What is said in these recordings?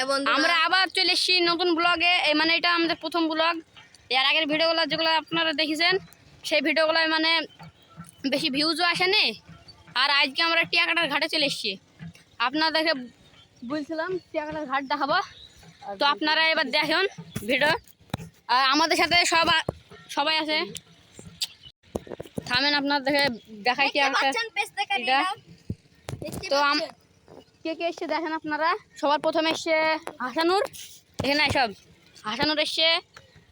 Hello বন্ধু আমরা আবার চলে এসেছি নতুন ব্লগে এই মানে এটা আমাদের প্রথম ব্লগ এর আগের ভিডিওগুলো যেগুলো আপনারা দেখেছেন সেই ভিডিওগুলো মানে বেশি ভিউজও আসেনি। আর আজকে আমরা টিয়াকাটার ঘাটে চলে এসেছি। আপনাদেরকে বলছিলাম টিয়াকাটার ঘাট দেখাবো। তো আপনারা এবার দেখুন ভিডিও। আর আমাদের সাথে সব সবাই আছে। থামেন আপনাদেরকে দেখাই টিয়াকাটা। এটা। তো কে কে এসছে দেখেন আপনারা? সবার প্রথমে এসছে হাসানুর। এখানে সব। হাসানুর এসছে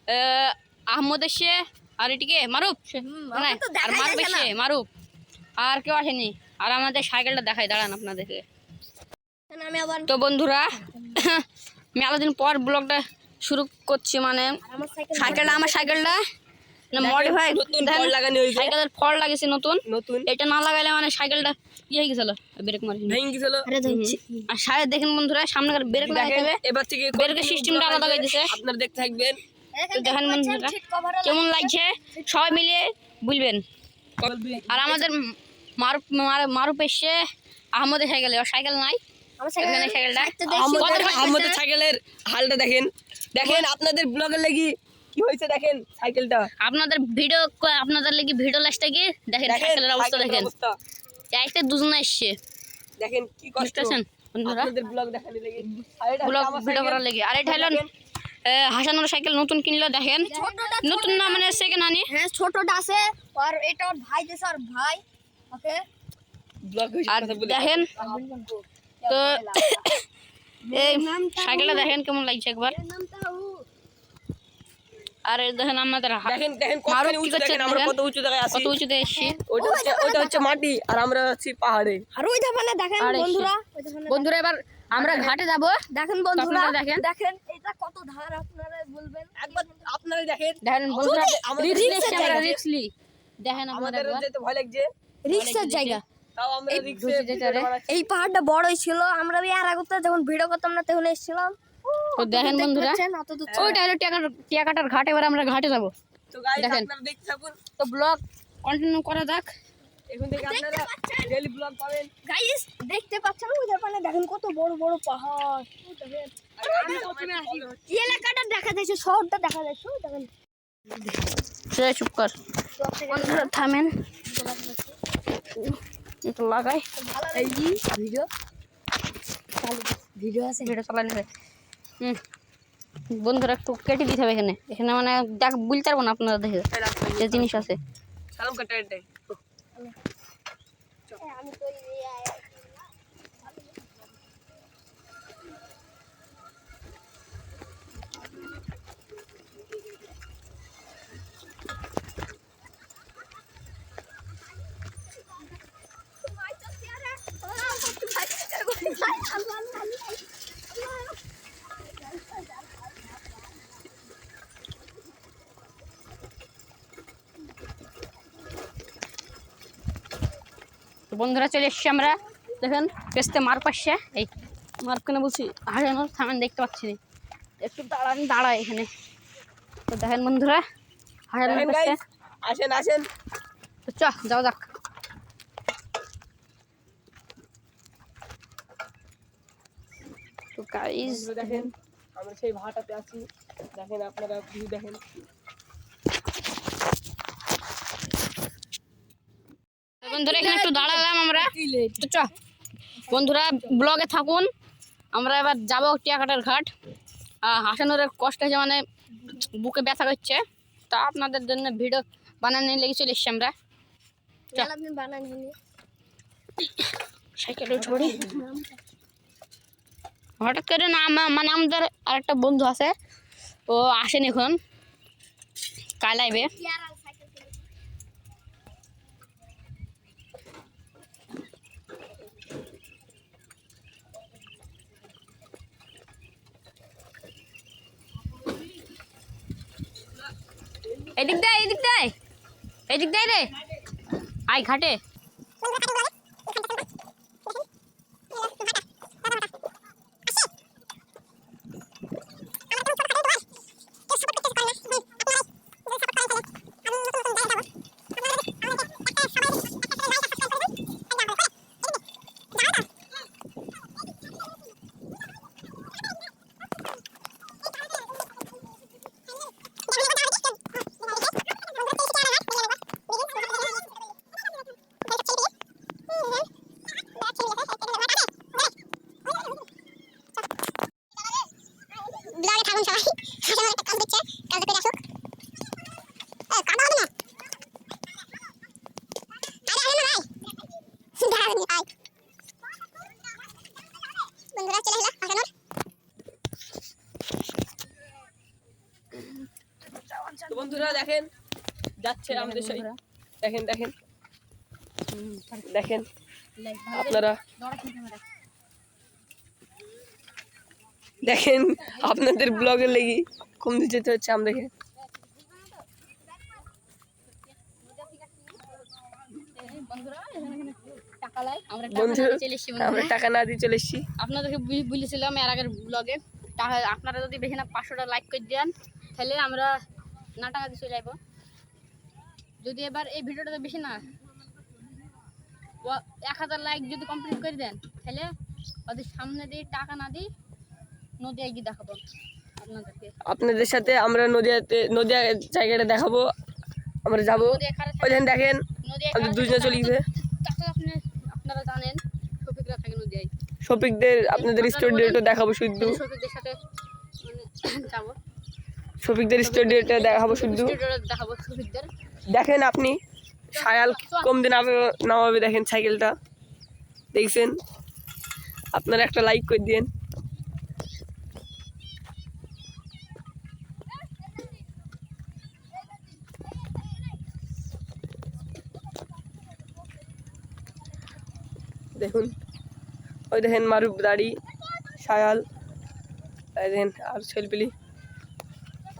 আহ, আহমদ এসছে আর এটিকে মারুফ? আর মারুফ এসছে মারুফ। আর কেউ আসেনি। আর আমাদের সাইকেলটা দেখাই দাঁড়ান আপনাদেরকে। আমি তো বন্ধুরা মেলাদিন পর ব্লগটা শুরু করছি মানে সাইকেলটা আমার সাইকেলটা। মডিফাই নতুন ফল লাগানো হয়েছে। সাইকেলের ফল লাগিয়েছে নতুন। নতুন। এটা না লাগাইলে মানে সাইকেলটা হয়ে গেছিল ব্রেক মারি ভেঙে গেছিল। আর সাইড দেখেন বন্ধুরা সামনে ব্রেক লাগাইতে এবার থেকে বেরকের সিস্টেমটা আলাদা করে আপনারা দেখতে থাকবেন। তো দেখেন বন্ধুরা কেমন লাগছে। সবাই মিলিয়ে বুঝবেন আর আমাদের মারুফ মার- মারুফ এসছে। আহমদের সাইকেলে ওর সাইকেল নাই। সাইকেলটা। আমাদের সাইকেলের হালটা দেখেন। দেখেন আপনাদের ব্লগের লাগি কি হয়েছে দেখেন সাইকেলটা? আপনাদের ভিডিও আপনাদের লাগি ভিডিও লাস্টে গিয়ে দেখেন দেখেন সাইকেলের অবস্থা দেখেন। একটা দুজনে এসছে। দেখেন কি কষ্ট। বুঝতেছেন বন্ধুরা? আপনাদের ব্লগ দেখানি লাগি। Blog video cycle. করার লেগে। আর এটা হাসানোর সাইকেল নতুন কিনলো দেখেন। নতুন না মানে সেকেন্ড আনি হ্যাঁ ছোটটা আছে। আর এটা ওর ভাই আর ভাই। ওকে? আর দেখেন তো এই সাইকেলটা দেখেন কেমন লাগছে একবার। আর এই দেখেন আমাদের দেখেন দেখেন উঁচু দেখেন আমরা কত উঁচু জায়গায় আছি। কত উঁচুতে এসছি? ওটা হচ্ছে ওটা হচ্ছে মাটি আর আমরা আছি পাহাড়ে। আর ওই ধাপানে দেখেন বন্ধুরা বন্ধুরা এবার আমরা ঘাটে যাব। দেখেন বন্ধুরা দেখেন। দেখেন এটা কত ধার আপনারা বলবেন? একবার আপনারা দেখেন। দেখেন বন্ধুরা আমরা। রিক্সলি দেখেন আমাদের যেতে ভয় লাগছে। রিক্সের জায়গা। এই পাহাড়টা বড়ই ছিল আমরা আর আগতে যখন ভিডিও করতাম না তখন এসেছিলাম। তো দেখেন বন্ধুরা ওইটা হলো টিয়াকাটার টিয়াকাটার ঘাট এবার আমরা ঘাটে যাব। তো দেখেন। আপনারা দেখতে থাকুন। তো ব্লগ কন্টিনিউ করা যাক। এখন থেকে আপনারা ডেইলি ব্লগ পাবেন। গাইস দেখতে পাচ্ছেন? দেখেন কত বড় বড় পাহাড়। এই এলাকাটা দেখা যাচ্ছে শহরটা দেখা যাচ্ছে দেখেন। সে চুপ কর। বন্ধুরা থামেন। একটু লাগাই। এই ভিডিও। ভিডিও আছে। ভিডিও। হুম বন্ধুরা একটু কেটে দিতে হবে এখানে। এখানে মানে দেখ বুঝতে পারব না আপনারা দেখে। যে জিনিস আছে। সালাম কাটাইতে আমি তো তো বন্ধুরা চলে এসছি আমরা। দেখেন পেস্তে মার পাশে। এই মার কেন বলছি হারানোর থামেন দেখতে পাচ্ছি না। একটু দাঁড়ান দাঁড়ায় এখানে। তো দেখেন বন্ধুরা দেখেন আসেন আসেন। তো চ যাও যাক। তো গাইজ দেখেন আমরা সেই ভাটাতে আছি। দেখেন আপনারা ভিউ দেখেন। বন্ধুরা এখানে একটু দাঁড়ালাম আমরা। তো চ বন্ধুরা ব্লগে থাকুন। আমরা এবার যাব টিয়াকাটার ঘাট। হাসানোর কষ্ট হয়েছে মানে বুকে ব্যথা করছে। তা আপনাদের জন্য ভিডিও বানানো লেগে চলে এসছি আমরা। সাইকেলে হঠাৎ করে না মানে আমাদের আরেকটা বন্ধু আছে। ও আসেন এখন। কাল আইবে এদিক দেয় এদিক দেয় এদিক দেয় রে। আয় ঘাটে। দেখেন যাচ্ছে আমাদের সেই দেখেন দেখেন। দেখেন আপনারা দেখেন আপনাদের ব্লগের লেগে যেতে হচ্ছে আমাদেরকে আমরা টাকা না দিয়ে চলে এসেছি আপনাদেরকে বলেছিলাম এর আগের ব্লগে টাকা আপনারা যদি বেশি না পাঁচশোটা লাইক করে দেন তাহলে আমরা না টাকা দিয়ে চলে যাব যদি এবার এই ভিডিওটা তো বেশি না এক হাজার লাইক যদি কমপ্লিট করে দেন তাহলে ওদের সামনে দিয়ে টাকা না দিই নদী গিয়ে দেখাবো আপনাদেরকে। আপনাদের সাথে আমরা নদিয়াতে নদিয়া জায়গাটা দেখাবো আমরা যাব। ওইখানে দেখেন আমাদের দুজনে চলে গেছে আপনারা জানেন শফিকরা থাকে নদীয়ায়। শফিকদের আপনাদের স্টুডিওটা দেখাবো শুদ্ধ শফিকদের সাথে মানে যাব। শফিকদের স্টুডিওটা দেখাবো শুধু। দেখাবো শফিকদের দেখেন আপনি সায়াল কম দিন নামে- নামাবে দেখেন সাইকেলটা। দেখছেন? আপনারা একটা লাইক করে দিন দেখুন ওই দেখেন মারুফ দাড়ি সায়াল দেখেন আর ছেলপিলি।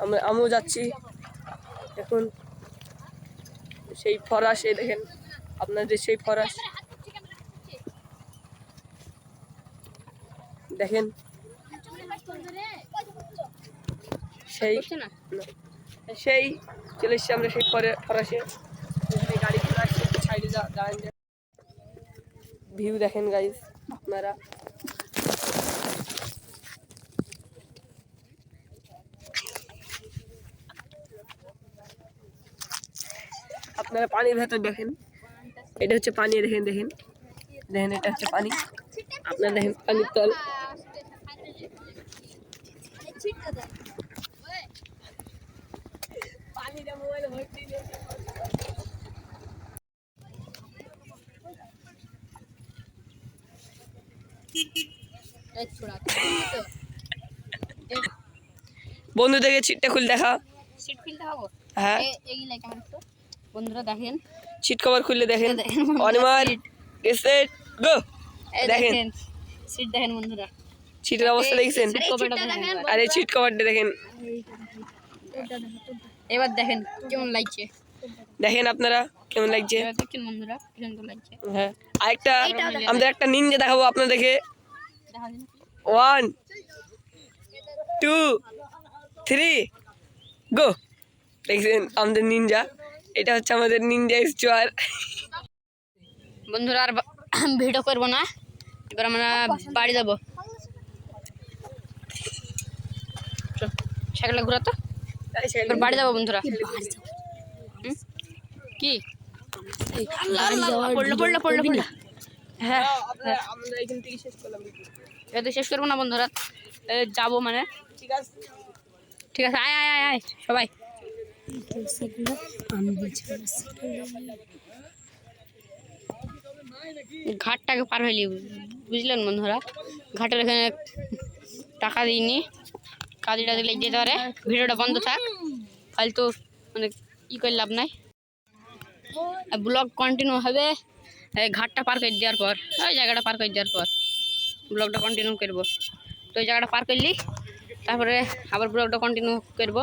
আমরা আমিও যাচ্ছি। দেখুন সেই ফরাস, এই দেখেন, আপনাদের সেই ফরাস। দেখেন, সেই সেই চলে এসছি আমরা সেই ফরে, ফরাসে। গাড়ি ভিউ দেখেন গাইজ আপনারা। আপনারা পানির ভেতর দেখেন। এটা হচ্ছে পানি দেখেন দেখেন। দেখেন এটা হচ্ছে পানি। আপনারা দেখেন পানির তল। বন্ধু থেকে ছিটটা খুলে দেখা। হ্যাঁ। এই লাইক আমার একটু। বন্ধুরা দেখেন। সিট কভার খুললে দেখেন। অনিমার সেট গো দেখেন। সিট দেখেন বন্ধুরা। সিটের অবস্থা দেখছেন? আর এই সিট কভারটা দেখেন। এবার দেখেন কেমন লাগছে। দেখেন আপনারা কেমন লাগছে? হ্যাঁ। আরেকটা আমাদের একটা নিনজা দেখাবো আপনাদেরকে। ওয়ান টু থ্রি গো দেখছেন? আমাদের নিনজা এটা হচ্ছে আমাদের নিনজা স্টোয়ার বন্ধুরা আর ভিডিও করব না। এবার আমরা বাড়ি যাব। সাইকেলটা ঘুরা তো। এবার বাড়ি যাব বন্ধুরা। কি? পড়ল পড়ল পড়ল পড়ল হ্যাঁ এটা তো শেষ করব না বন্ধুরা। যাব মানে। ঠিক আছে। ঠিক আছে আয় আয় আয় আয় সবাই। ঘাটটাকে পার হইলি বুঝলেন বন্ধুরা? ঘাটের এখানে টাকা দিইনি। কাজটা দিলে যেতে পারে। ভিডিওটা বন্ধ থাক। ফালতু মানে ই করে লাভ নাই। ব্লগ কন্টিনিউ হবে ঘাটটা পার করে দেওয়ার পর। ওই জায়গাটা পার করে দেওয়ার পর। ব্লগটা কন্টিনিউ করব। তো ওই জায়গাটা পার করলি, তারপরে আবার ব্লগটা কন্টিনিউ করব।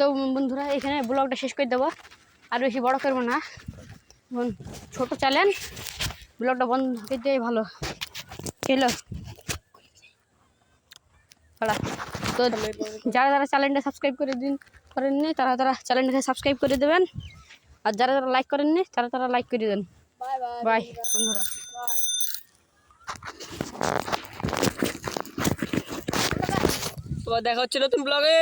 তো বন্ধুরা, এখানে ব্লগটা শেষ করে দেবো। আর বেশি বড় করব না। ছোটো চ্যানেল ব্লগটা বন্ধ করে ভালো। হ্যাঁ। তো যারা যারা চ্যানেলটা সাবস্ক্রাইব করে দিন, করেননি, তারা তারা চ্যানেলটাকে সাবস্ক্রাইব করে দেবেন। আর যারা যারা লাইক করেননি, তারা তারা লাইক করে দেন বাই বন্ধুরা। দেখা হচ্ছে নতুন ব্লগে